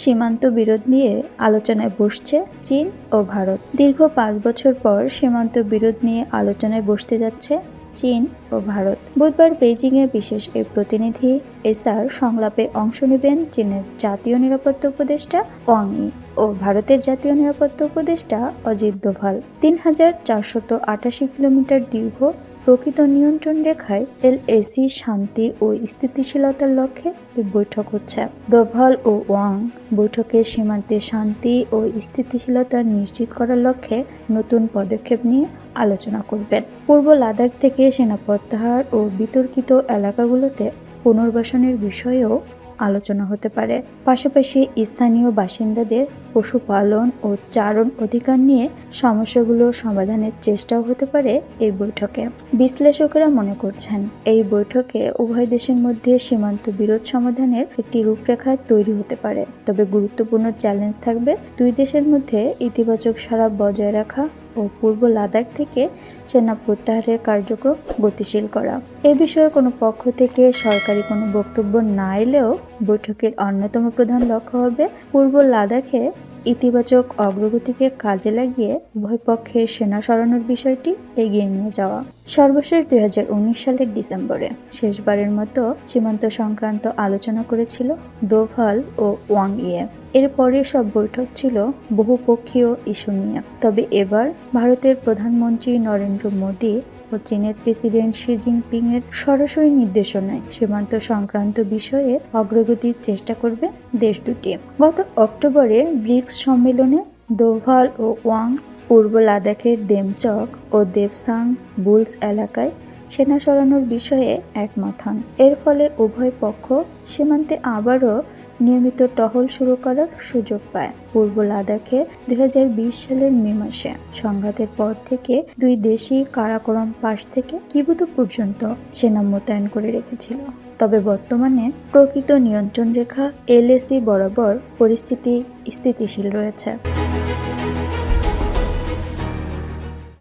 সীমান্ত বিরোধ নিয়ে আলোচনায় বসছে চীন ও ভারত। দীর্ঘ পাঁচ বছর পর সীমান্ত বিরোধ নিয়ে আলোচনায় বসতে যাচ্ছে চীন ও ভারত। বুধবার বেইজিংয়ে বিশেষ এই প্রতিনিধি এসার সংলাপে অংশ নেবেন চীনের জাতীয় নিরাপত্তা উপদেষ্টা ওয়াং ই ও ভারতের জাতীয় নিরাপত্তা উপদেষ্টা অজিত দোভাল। তিন হাজার চারশত আটাশি কিলোমিটার দীর্ঘ প্রকৃত নিয়ন্ত্রণ রেখায় এলএসি শান্তি ও স্থিতিশীলতার লক্ষ্যে এই বৈঠক হচ্ছে। দোভাল ও ওয়াং বৈঠকে সীমান্তে শান্তি ও স্থিতিশীলতা নিশ্চিত করার লক্ষ্যে নতুন পদক্ষেপ নিয়ে আলোচনা করবেন। পূর্ব লাদাখ থেকে সেনা প্রত্যাহার ও বিতর্কিত এলাকাগুলোতে পুনর্বাসনের বিষয়েও আলোচনা হতে পারে। পাশাপাশি স্থানীয় বাসিন্দাদের পশুপালন ও চারণ অধিকার নিয়ে সমস্যাগুলো সমাধানের চেষ্টাও হতে পারে এই বৈঠকে। বিশ্লেষকেরা মনে করছেন, এই বৈঠকে উভয় দেশের মধ্যে সীমান্ত বিরোধ সমাধানের একটি রূপরেখা তৈরি হতে পারে। তবে গুরুত্বপূর্ণ চ্যালেঞ্জ থাকবে দুই দেশের মধ্যে ইতিবাচক সারা বজায় রাখা ও পূর্ব লাদাখ থেকে সেনা প্রত্যাহারের কার্যক্রম গতিশীল করা। এ বিষয়ে কোনো পক্ষ থেকে সরকারি কোনো বক্তব্য না এলেও বৈঠকের অন্যতম প্রধান লক্ষ্য হবে পূর্ব লাদাখে ইতিবাচক অগ্রগতিকে কাজে লাগিয়ে উভয় পক্ষের সেনা সরানোর বিষয়টি এগিয়ে নিয়ে যাওয়া। সর্বশেষ দুই হাজার উনিশ সালের ডিসেম্বরে। শেষবারের মতো সীমান্ত সংক্রান্ত আলোচনা করেছিল দোভাল ও ওয়াং ইয়ে এরপরে সব বৈঠক ছিল বহুপক্ষীয় ইস্যু নিয়ে। তবে এবার ভারতের প্রধানমন্ত্রী নরেন্দ্র মোদী ও চীনের প্রেসিডেন্ট শি জিনপিং এর সরাসরি নির্দেশনায় সীমান্ত সংক্রান্ত বিষয়ে অগ্রগতির চেষ্টা করবে দেশ দুটি। গত অক্টোবরে ব্রিক্স সম্মেলনে দোভাল ও ওয়াং পূর্ব লাদাখের দেমচক ও দেবসাং বুলস এলাকায় সেনা সরানোর বিষয়ে একমত হন। এর ফলে উভয় পক্ষ সীমান্তে আবারও নিয়মিত টহল শুরু করার সুযোগ পায়। পূর্ব লাদাখে দু হাজার বিশ সালের মে মাসে সংঘাতের পর থেকে দুই দেশই কারাকোরম পাশ থেকে কিবুতো পর্যন্ত সেনা মোতায়েন করে রেখেছিল। তবে বর্তমানে প্রকৃত নিয়ন্ত্রণ রেখা এলএসি বরাবর পরিস্থিতি স্থিতিশীল রয়েছে।